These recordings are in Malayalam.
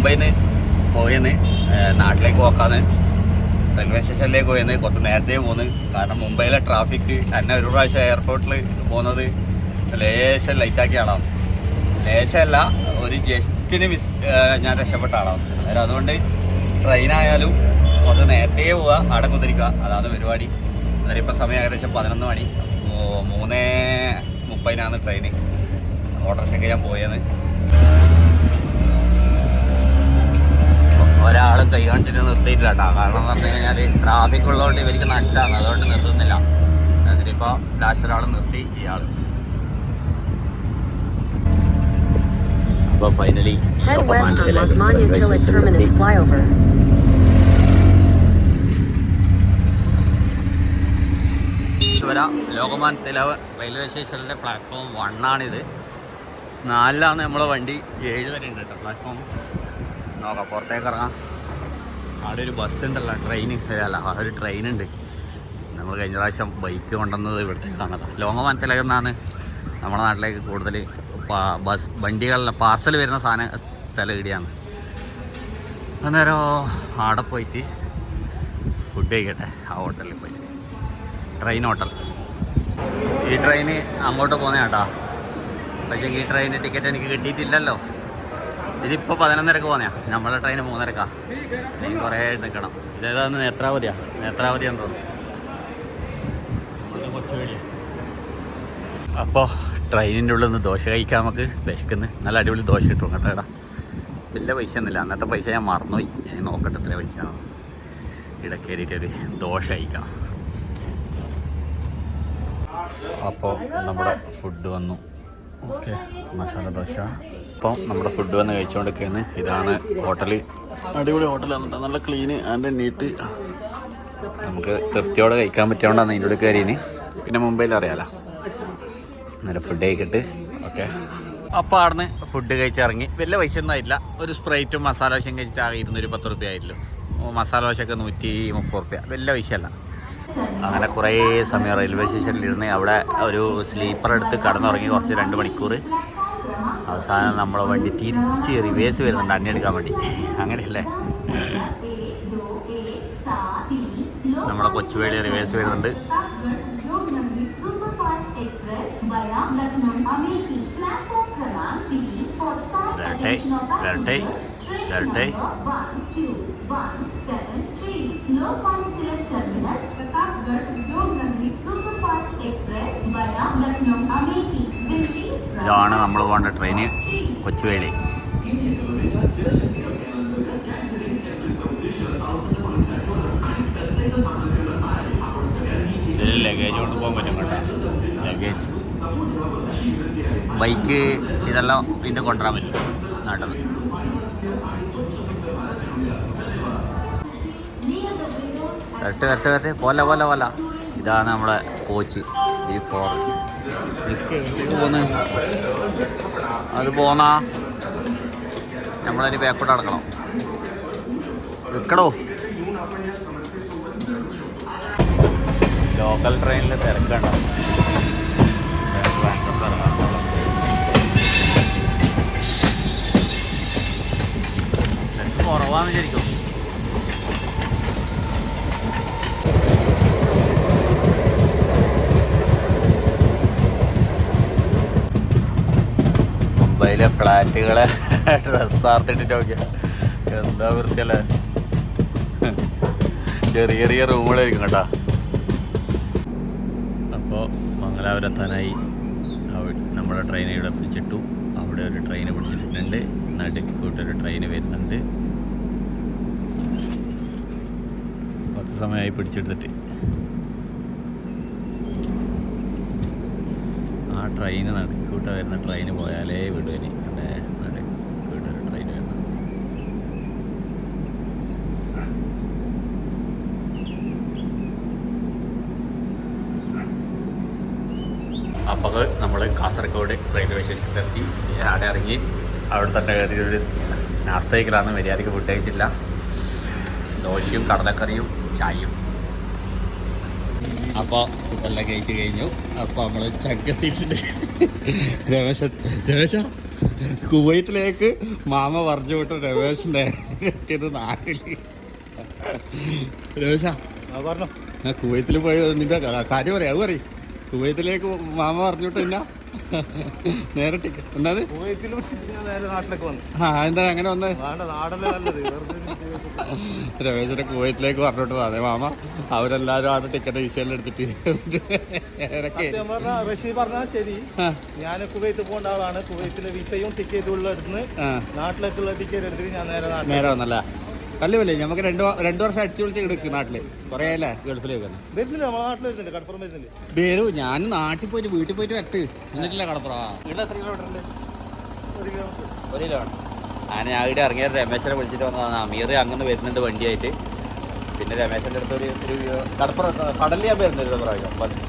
മുംബൈയിൽ നിന്ന് പോയെന്ന് നാട്ടിലേക്ക് പോക്കാന്ന്. റെയിൽവേ സ്റ്റേഷനിലേക്ക് പോയെന്ന് കുറച്ച് നേരത്തെ പോന്ന്. കാരണം മുംബൈയിലെ ട്രാഫിക് എന്നെ ഒരു പ്രാവശ്യം എയർപോർട്ടിൽ പോകുന്നത് ലേശം ലൈറ്റാക്കിയ ആളാണ്. ലേശമല്ല ഒരു ജസ്റ്റിന് മിസ് ഞാൻ രക്ഷപ്പെട്ട ആളാണ്. അന്നേരം അതുകൊണ്ട് ട്രെയിനായാലും കുറച്ച് നേരത്തെ പോവുക അവിടെ കുതിരിക്കുക. അതാണ് പരിപാടി. അന്നേരം ഇപ്പം സമയം ഏകദേശം പതിനൊന്ന് മണി. മൂന്നേ മുപ്പതിനാണ് ട്രെയിന് ഓട്ടോറിക്ഷയ്ക്ക് ഞാൻ പോയത് ഒരാളും കൈ കാണിച്ചിട്ട് നിർത്തിയിട്ടില്ല കേട്ടോ കാരണം എന്ന് പറഞ്ഞു കഴിഞ്ഞാൽ ട്രാഫിക് ഉള്ളതുകൊണ്ട് ഇവർക്ക് നട്ടാണ്. അതുകൊണ്ട് നിർത്തുന്നില്ല. എന്നിട്ടിപ്പോൾ ലാസ്റ്റ് ഒരാൾ നിർത്തി ഇയാൾ അപ്പോൾ ഫൈനലി. വര ലോകമാൻ തിലവ് റെയിൽവേ സ്റ്റേഷനിലെ പ്ലാറ്റ്ഫോം വണ്ണാണിത് നാലിലാണ് നമ്മളെ വണ്ടി. ഏഴ് വരെ ഉണ്ട് കേട്ടോ പ്ലാറ്റ്ഫോം നോക്കാം പുറത്തേക്ക് ഇറങ്ങാം. അവിടെ ഒരു ബസ് ഉണ്ടല്ലോ ട്രെയിൻ അല്ല ഒരു ട്രെയിൻ ഉണ്ട്. നമ്മൾ കഴിഞ്ഞ പ്രാവശ്യം ബൈക്ക് കൊണ്ടുവന്നത് ഇവിടത്തേക്കാണ് ലോങ് തിലകം നിന്നാണ് നമ്മുടെ നാട്ടിലേക്ക് കൂടുതൽ ബസ് വണ്ടികളിലെ പാർസൽ വരുന്ന സാധന സ്ഥലം ഇവിടെയാണ്. അന്നേരം അവിടെ പോയിട്ട് ഫുഡ് കഴിക്കട്ടെ ആ ഹോട്ടലിൽ പോയിട്ട്. ട്രെയിൻ ഹോട്ടൽ ഈ ട്രെയിന് അങ്ങോട്ട് പോകുന്ന കേട്ടോ പക്ഷേ ഈ ട്രെയിനിന്റെ ടിക്കറ്റ് എനിക്ക് കിട്ടിയിട്ടില്ലല്ലോ. ഇതിപ്പോൾ പതിനൊന്നരക്ക് പോന്നെയാ നമ്മളെ ട്രെയിന് മൂന്നരക്കാ. കുറേ നിൽക്കണം ഇതേതാന്ന് നേത്രാവതിയാ. നേത്രാവതി എന്ന് തോന്നുന്നു അപ്പോ അപ്പോൾ ട്രെയിനിന്റെ ഉള്ളിൽ നിന്ന് ദോശ കഴിക്കാൻ നമുക്ക്. വിശക്കുന്നു. നല്ല അടിപൊളി ദോശ കിട്ടും കേട്ടോ എടാ. വലിയ പൈസ ഒന്നുമില്ല. അന്നത്തെ പൈസ ഞാൻ മറന്നുപോയി. ഞാൻ നോക്കട്ടെ എത്ര പൈസ. ഇടക്കേറിയിട്ടൊരു ദോശ കഴിക്കാം. അപ്പോൾ നമ്മുടെ ഫുഡ് വന്നു. ഓക്കെ. മസാല ദോശ. ഇപ്പം നമ്മുടെ ഫുഡ് വന്ന് കഴിച്ചുകൊണ്ടിരിക്കുന്നത് ഇതാണ് ഹോട്ടൽ അടിപൊളി ഹോട്ടലാണ്. നല്ല ക്ലീന് ആൻഡ് നീറ്റ് നമുക്ക് തൃപ്തിയോടെ കഴിക്കാൻ പറ്റിയോണ്ടാണ് ഇതിന്റെ ഉള്ളിൽ കയറിയിന്. പിന്നെ മുംബൈയിൽ അറിയാലോ. നല്ല ഫുഡ് കഴിക്കട്ട്. ഓക്കെ. അപ്പോൾ അവിടുന്ന് ഫുഡ് കഴിച്ചിറങ്ങി. വലിയ പൈസ ഒന്നും ആയില്ല ഒരു സ്പ്രൈറ്റും മസാല ദോശയും കഴിച്ചിട്ട് ആകെ ഇരുന്നൂറ്റി പത്ത് റുപ്യ ആയില്ലോ മസാല ദോശയൊക്കെ നൂറ്റി മുപ്പത് റുപ്യ. വലിയ പൈസയല്ല. അങ്ങനെ കുറേ സമയം റെയിൽവേ സ്റ്റേഷനിലിരുന്ന് അവിടെ ഒരു സ്ലീപ്പർ എടുത്ത് കടന്നുറങ്ങി കുറച്ച് രണ്ട് മണിക്കൂർ അവസാനം നമ്മളെ വണ്ടി തിരിച്ച് റിവേഴ്സ് വരുന്നുണ്ട് അന്നെ എടുക്കാൻ വേണ്ടി. അങ്ങനെയല്ലേ? നമ്മളെ കൊച്ചുവേളി റിവേഴ്സ് വരുന്നുണ്ട്. വരട്ടെ വരട്ടെ വരട്ടെ. ഇതാണ് നമ്മൾ പോകേണ്ട ട്രെയിന് കൊച്ചുവേളി. ലഗേജ് കൊണ്ട് പോകാൻ പറ്റും കേട്ടോ. ലഗേജ് ബൈക്ക് ഇതെല്ലാം ഇത് കൊണ്ടുവരാൻ പറ്റും നാട്ടിൽ. കറക്റ്റ് കറക്റ്റ് കറക്റ്റ് പോല പോലെ പോലെ. ഇതാണ് നമ്മളെ കോച്ച് ഈ ഫോർ പോന്ന്. അത് പോന്നാ നമ്മളതിന് ബാക്കോട്ട് അടക്കണം നിൽക്കണോ ലോക്കൽ ട്രെയിനിൽ തിരക്കണ്ട തിരക്ക് കുറവാന്ന് ശരിക്കും മുംബൈയിലെ ഫ്ലാറ്റുകളെ ഡ്രസ്സാർത്തിട്ട് നോക്കിയ എന്താ വൃത്തിയല്ലേ? ചെറിയ ചെറിയ റൂമുകളായിരിക്കും കേട്ടോ. അപ്പോൾ മംഗലാപുരത്താനായി നമ്മുടെ ട്രെയിൻ ഇവിടെ പിടിച്ചിട്ടു അവിടെ ഒരു ട്രെയിൻ പിടിച്ചിട്ടുണ്ട്. നടുക്ക് കൂട്ടൊരു ട്രെയിൻ വരുന്നുണ്ട്. കുറച്ച് സമയമായി പിടിച്ചെടുത്തിട്ട്. ആ ട്രെയിന് നടുക്കൂട്ട വരുന്ന ട്രെയിന് പോയാലേ വിടുവനി അവിടെ നടുക്കൂട്ടൊരു ട്രെയിൻ വരുന്നു അപ്പോൾ നമ്മൾ കാസർഗോഡ് റെയിൽവേ സ്റ്റേഷനിലെത്തി അവിടെ ഇറങ്ങി. അവിടെ തന്നെ കയറിയൊരു നാസ്തയ്ക്കലാണ് മര്യാദയ്ക്ക് ഫുഡ് കഴിച്ചില്ല. ദോശയും കടലക്കറിയും ചായയും. അപ്പോൾ ഫുഡെല്ലാം കഴിച്ച് കഴിഞ്ഞു. അപ്പോൾ നമ്മൾ ചക്കെത്തിയിട്ടുണ്ട് രമേശ രമേശ കുവൈറ്റിലേക്ക് മാമ പറഞ്ഞു വിട്ട രമേശിന്റെ എത്തിയത് നാട്ടിൽ. രമേശ പറഞ്ഞു. ഞാൻ കുവൈത്തിൽ പോയി. നിന്റെ കാര്യം പറയാം. അത് പറയും. കുവൈത്തിലേക്ക് മാമ പറഞ്ഞിട്ട് എന്നാ നേരെ ടിക്കറ്റ് എന്താ നാട്ടിലേക്ക് വന്നു. ആ എന്താ അങ്ങനെ വന്നേ? രമേശിനെ കുവൈത്തിലേക്ക് പറഞ്ഞിട്ട് അതെ മാമ. അവരെല്ലാരും ആ ടിക്കറ്റ് വിഷയം എടുത്തിട്ട് റഷീദ് പറഞ്ഞാൽ ശരി. ഞാൻ കുവൈത്ത് പോകേണ്ട ആളാണ്. കുവൈത്തിലെ വിസയും ടിക്കറ്റും ഉള്ള എടുത്ത് നാട്ടിലേക്കുള്ള ടിക്കറ്റ് എടുത്തിട്ട് ഞാൻ നേരെ നേരെ വന്നല്ലേ? കല്ലുമല്ലേ നമുക്ക് രണ്ട് രണ്ടു രണ്ട് വർഷം അടിച്ചു വിളിച്ച് കിടക്കും നാട്ടിൽ. കുറേ അല്ലേ? ഗൾഫിലേക്ക് വരൂ വരുന്നില്ല നമ്മളെ നാട്ടിൽ വരുന്നുണ്ട് കടപ്പുറം വരുന്നുണ്ട് പേരു ഞാൻ നാട്ടിൽ പോയിട്ട് വീട്ടിൽ പോയിട്ട് വരട്ട്. എന്നിട്ടില്ല കടപ്പുറ. ഇവിടെ എത്ര കിലോമീറ്റർ ഉണ്ട്? ഒരു കിലോമീറ്റർ. ഒരു കിലോമീറ്റർ അങ്ങനെ ഞാൻ ഇവിടെ ഇറങ്ങിയത് രമേശനെ വിളിച്ചിട്ട് വന്നതാണ്. അമീർ അങ്ങനെ വരുന്നുണ്ട് വണ്ടിയായിട്ട്. പിന്നെ രമേശന്റെ അടുത്ത് ഒരു ഒരു കടപ്പുറം കടലിൽ ഞാൻ വരുന്നുണ്ട് പ്രാവശ്യം.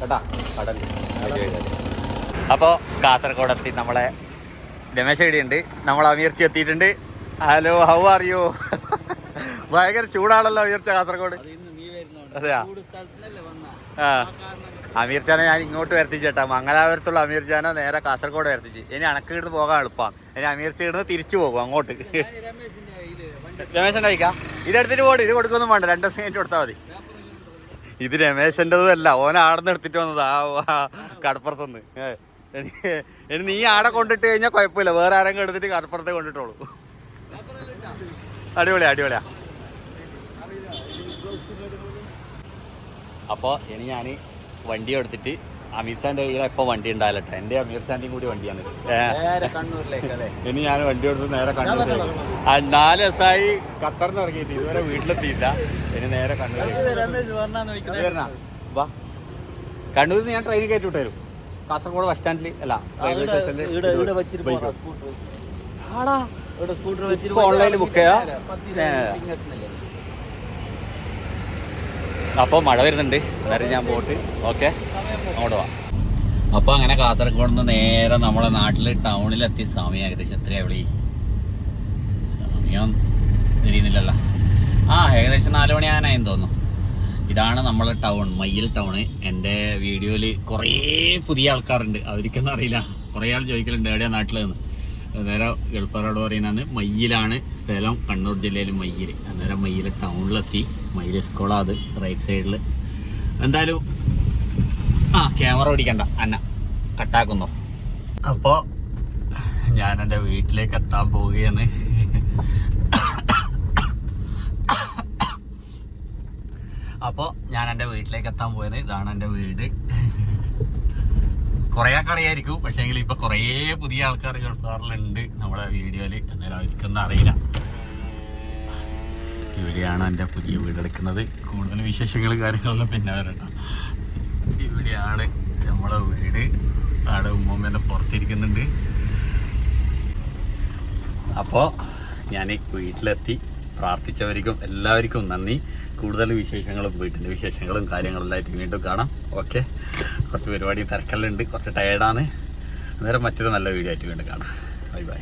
കേട്ടാ? കടൽ അപ്പോൾ കാസർഗോഡ് എത്തി നമ്മളെ രമേശ് ഇവിടെയുണ്ട് നമ്മൾ അമീർച്ചി എത്തിയിട്ടുണ്ട് ഹലോ ഹൗ ആർ യു ഭയങ്കര ചൂടാണല്ലോ അമീർച്ച കാസർഗോഡ്. അതെയാ? ആ. അമീർ ഖാനെ ഞാൻ ഇങ്ങോട്ട് വരുത്തിച്ചേട്ടാ. മംഗലാപുരത്തുള്ള അമീർ ഖാനെ നേരെ കാസർഗോഡ് വരുത്തിച്ച്. ഇനി അണക്ക് ഇടുന്ന് പോകാൻ എളുപ്പം. ഇനി അമീർ ഇടുന്ന് തിരിച്ചു പോകും അങ്ങോട്ട്. രമേശന്റെ അയക്കാം ഇതെടുത്തിട്ട് പോട്. ഇത് കൊടുക്കൊന്നും വേണ്ട. രണ്ട് ദിവസം കഴിഞ്ഞിട്ട് കൊടുത്താൽ മതി. ഇത് രമേശന്റെതും അല്ല ഓൻ ആടുന്ന് എടുത്തിട്ട് വന്നത്. ആ കടപ്പുറത്തുനിന്ന്. ഇനി നീ ആടെ കൊണ്ടിട്ട് കഴിഞ്ഞാൽ കുഴപ്പമില്ല. വേറെ ആരെങ്കിലും എടുത്തിട്ട് കടപ്പുറത്തെ കൊണ്ടിട്ടോളൂ. അടിപൊളിയാ അടിപൊളിയാ. അപ്പോൾ ഇനി ഞാൻ വണ്ടി എടുത്തിട്ട് അമീർ ഷാന്റെ കയ്യിൽ ഇപ്പോൾ വണ്ടി ഉണ്ടായാലട്ടെ എന്റെ അമീർ ഷാന്റെയും കൂടി വണ്ടിയാണ് ഇനി ഞാൻ വണ്ടി എടുത്ത് നേരെ കണ്ണൂരിലേക്ക്. ആ, നാല് ദിവസമായി ഖത്തറിന് ഇറങ്ങിയിട്ട് ഇതുവരെ വീട്ടിലെത്തിയില്ല. ഇനി നേരെ കണ്ണൂരിലേക്ക്. ഇത് വാ. കണ്ണൂരിൽ നിന്ന് ഞാൻ ട്രെയിൻ കയറ്റി വിട്ടു കാസർഗോഡ് ബസ് സ്റ്റാൻഡിൽ അല്ല റെയിൽവേ സ്റ്റേഷനിൽ ഓൺലൈനിൽ ബുക്ക് ചെയ്യാ. അപ്പോൾ മഴ വരുന്നുണ്ട്. അന്നേരം ഞാൻ പോയിട്ട്. ഓക്കെ. അങ്ങോട്ട് പോവാം അപ്പോൾ അങ്ങനെ കാസർഗോഡ് നിന്ന് നേരെ നമ്മളെ നാട്ടിൽ ടൗണിലെത്തി. സമയം ഏകദേശം എത്രയാ വിളി? സമയം തിരിയുന്നില്ലല്ലോ. ആ ഏകദേശം നാല് മണിയാനായെന്ന് തോന്നുന്നു. ഇതാണ് നമ്മളെ ടൗൺ മയ്യിൽ ടൗണ് എന്റെ വീഡിയോയിൽ കുറേ പുതിയ ആൾക്കാരുണ്ട്. അവർക്കൊന്നും അറിയില്ല. കുറേ ആൾ ചോദിക്കലുണ്ട് എവിടെയാണ് നാട്ടിൽ നിന്ന് അന്നേരം ഗൾഫാറോട് പറയുന്നത് മയ്യിലാണ് സ്ഥലം. കണ്ണൂർ ജില്ലയിൽ മയ്യിൽ. അന്നേരം മയ്യിൽ ടൗണിലെത്തി. മയ്യിൽ സ്കൂളാണ് അത് റൈറ്റ് സൈഡിൽ എന്തായാലും ആ ക്യാമറ ഓടിക്കണ്ട. അന്ന കട്ടാക്കുന്നോ. അപ്പോൾ ഞാൻ എന്റെ വീട്ടിലേക്ക് എത്താൻ പോവുകയാണ്. അപ്പോൾ ഞാൻ എന്റെ വീട്ടിലേക്ക് എത്താൻ പോയത് ഇതാണ് എന്റെ വീട്. കുറേ ആൾക്കാർ അറിയായിരിക്കും പക്ഷേ എങ്കിൽ ഇപ്പോൾ കുറേ പുതിയ ആൾക്കാർ ഗൾഫാറിലുണ്ട് നമ്മുടെ വീഡിയോയിൽ എന്നാലും അവർക്കൊന്നും അറിയില്ല. ഇവിടെയാണ് എന്റെ പുതിയ വീടെടുക്കുന്നത് കൂടുതൽ വിശേഷങ്ങളും കാര്യങ്ങളൊന്നും പിന്നെ വരണ്ട. ഇവിടെയാണ് നമ്മളെ വീട്. അവിടെ ഉമ്മമ്മേന്റെ പുറത്തിരിക്കുന്നുണ്ട്. അപ്പോൾ ഞാൻ വീട്ടിലെത്തി. പ്രാർത്ഥിച്ചവർക്കും എല്ലാവർക്കും നന്ദി. കൂടുതൽ വിശേഷങ്ങളും വീട്ടിന്റെ വിശേഷങ്ങളും കാര്യങ്ങളെല്ലാം ആയിട്ട് വീണ്ടും കാണാം. ഓക്കെ. കുറച്ച് പരിപാടി തിരക്കെല്ലാം ഉണ്ട് കുറച്ച് ടയേർഡാണ് അന്നേരം മറ്റൊരു നല്ല വീഡിയോ ആയിട്ട് വീണ്ടും കാണാം. Bye bye